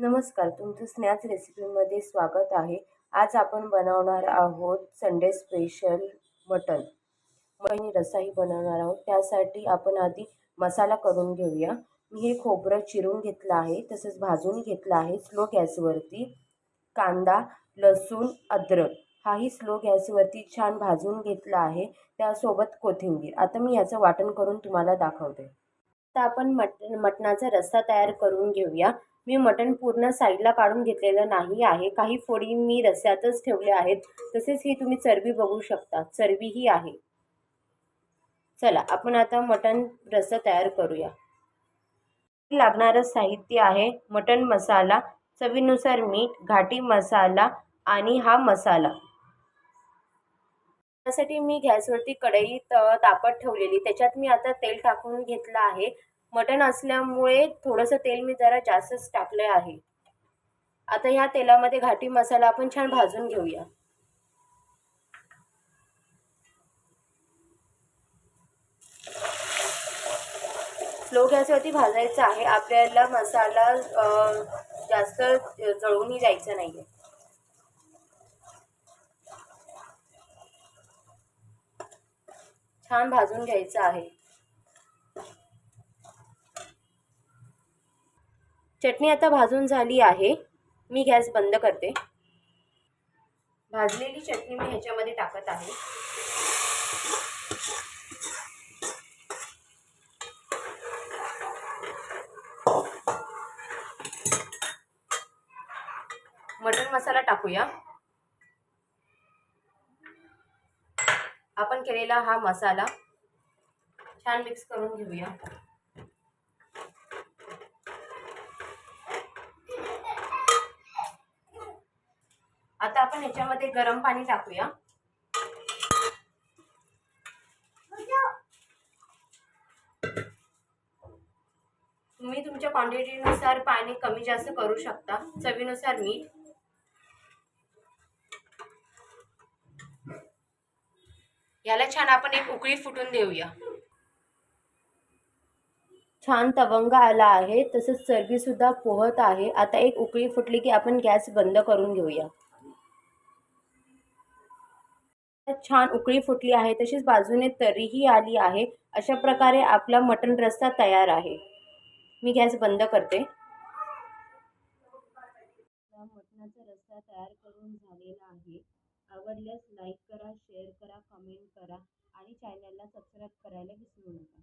नमस्कार तुमचं स्नॅक्स रेसिपीमध्ये स्वागत आहे. आज आपण बनवणार आहोत संडे स्पेशल मटन आणि रस्साही बनवणार आहोत. त्यासाठी आपण आधी मसाला करून घेऊया. मी हे खोबरं चिरून घेतलं आहे तसंच भाजून घेतलं आहे स्लो गॅसवरती. कांदा लसूण अद्रक हाही स्लो गॅसवरती छान भाजून घेतला आहे. त्यासोबत कोथिंबीर. आता मी याचं वाटण करून तुम्हाला दाखवते. आता आपण मट मटणाचा रस्सा तयार करून घेऊया. मी मटण पूर्ण साईडला काढून घेतलेलं नाही आहे. काही फोडी मी रस्यातच ठेवल्या आहेत. तसेच ही तुम्ही चरबी बघू शकता. चरबीही आहे. चला आपण आता मटण रस्सा तयार करूया. लागणारं साहित्य आहे. मटण मसाला चवीनुसार मीठ घाटी मसाला आणि हा मसाला. त्यासाठी मी गॅसवरती कढई तापत ठेवलेली. त्याच्यात मी आता तेल टाकून घेतलं आहे. मटण असल्यामुळे थोडंसं तेल मी जरा जास्तच टाकलं आहे. आता ह्या तेलामध्ये घाटी मसाला आपण छान भाजून घेऊया. स्लो गॅसवरती भाजायचं आहे. आपल्याला मसाला जास्त जळूनही जायचं नाही आहे छान भाजून घ्यायचं आहे. चटणी आता भाजून झाली आहे. मी गॅस बंद करते. भाजलेली चटणी मी ह्याच्यामध्ये टाकत आहे. मटन मसाला टाकूया. आपण केलेला हा मसाला छान मिक्स करून घेऊया. आता आपण ह्याच्यामध्ये गरम पाणी टाकूया. तुम्ही तुमच्या क्वांटिटीनुसार पाणी कमी जास्त करू शकता. चवीनुसार मीठ. याला छान आपण एक उकळी फुटून देऊया. छान तवंग आला आहे तसंच चरबीसुद्धा पोहत आहे. आता एक उकळी फुटली की आपण गॅस बंद करून घेऊया. छान उकळी फुटली आहे तशीच बाजूने तरीही आली आहे. अशा प्रकारे आपला मटण रस्सा तयार आहे. मी गॅस बंद करते. मटणाचा रस्सा तयार करून झालेला आहे. आवडल्यास लाईक करा शेअर करा कमेंट करा आणि चॅनलला सबस्क्राईब करायला विसरू नका.